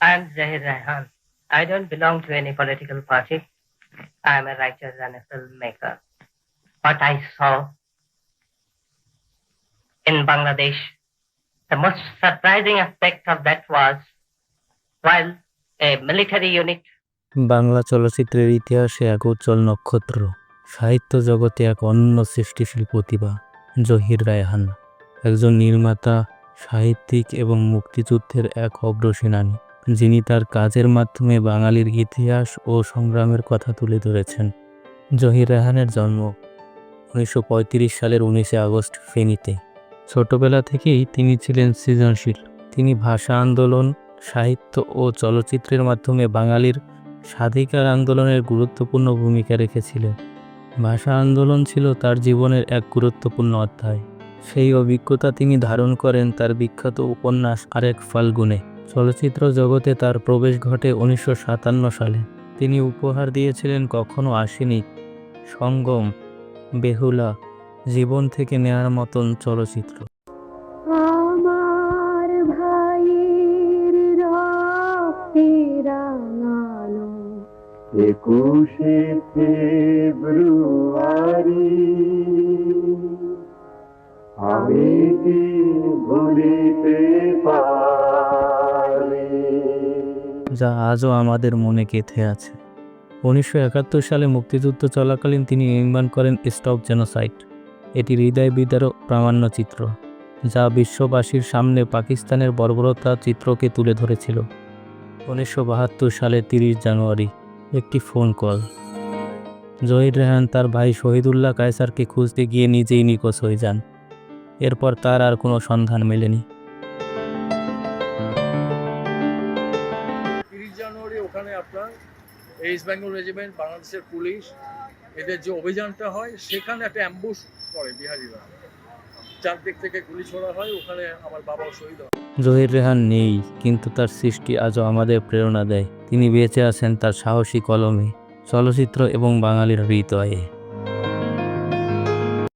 I'm Zahir Raihan. I don't belong to any political party. I am a writer and a filmmaker. What I saw in Bangladesh, the most surprising aspect of that was while a military unit Bangla চলচ্চিত্রের ইতিহাসে এক উজ্জ্বল নক্ষত্র সাহিত্য জগতে এক অনন্য সৃষ্টিশীল প্রতিভা জহির রায়হান একজন নির্মাতা সাহিত্যিক এবং মুক্তিযুদ্ধের এক অগ্রসেনানী যিনি তার কাজের মাধ্যমে বাঙালির ইতিহাস ও সংগ্রামের কথা তুলে ধরেছেন। জহির রায়হানের জন্ম উনিশশো পঁয়ত্রিশ সালের উনিশে আগস্ট ফেনীতে। ছোটবেলা থেকেই তিনি ছিলেন সৃজনশীল। তিনি ভাষা আন্দোলন, সাহিত্য ও চলচ্চিত্রের মাধ্যমে বাঙালির স্বাধিকার আন্দোলনের গুরুত্বপূর্ণ ভূমিকা রেখেছিলেন। ভাষা আন্দোলন ছিল তার জীবনের এক গুরুত্বপূর্ণ অধ্যায়। সেই অভিজ্ঞতা তিনি ধারণ করেন তার বিখ্যাত উপন্যাস আরেক ফাল্গুনে। চলচ্চিত্র জগতে তার প্রবেশ ঘটে উনিশশো সাতান্ন সালে। তিনি উপহার দিয়েছিলেন কখনো আসেনি। সঙ্গম, বেহুলা, জীবন থেকে নেয়ার মতন চলচ্চিত্র। একুশে ফেব্রুয়ারি। আমি কি ভুলিতে পারি যা আজও আমাদের মনে গেঁথে আছে। উনিশশো একাত্তর সালে মুক্তিযুদ্ধ চলাকালীন তিনি নির্মাণ করেন স্টপ জেনোসাইট। এটি হৃদয় বিদারক প্রামাণ্যচিত্র যা বিশ্ববাসীর সামনে পাকিস্তানের বর্বরতা চিত্রকে তুলে ধরেছিল। উনিশশো বাহাত্তর সালে তিরিশ জানুয়ারি, একটি ফোন কল। জহির রেহান তার ভাই শহীদুল্লাহ কায়সারকে খুঁজতে গিয়ে নিজেই নিখোঁজ হয়ে যান। এরপর তার আর কোনো সন্ধান মেলেনি। ওখানে আপনার ইস্ট বেঙ্গল রেজিমেন্ট বাংলাদেশের পুলিশ, এদের যে অভিযানটা হয়, সেখানে একটা অ্যাম্বুশ করে বিহারিরা। চারদিক থেকে গুলি ছোড়া হয়, ওখানে আমার বাবাও শহীদ হয়। জহির রেহান নেই, কিন্তু তার সৃষ্টি আজও আমাদের প্রেরণা দেয়। তিনি বেঁচে আছেন তার সাহসী কলমে। চলচ্চিত্র এবং বাঙালির হৃদয়ে।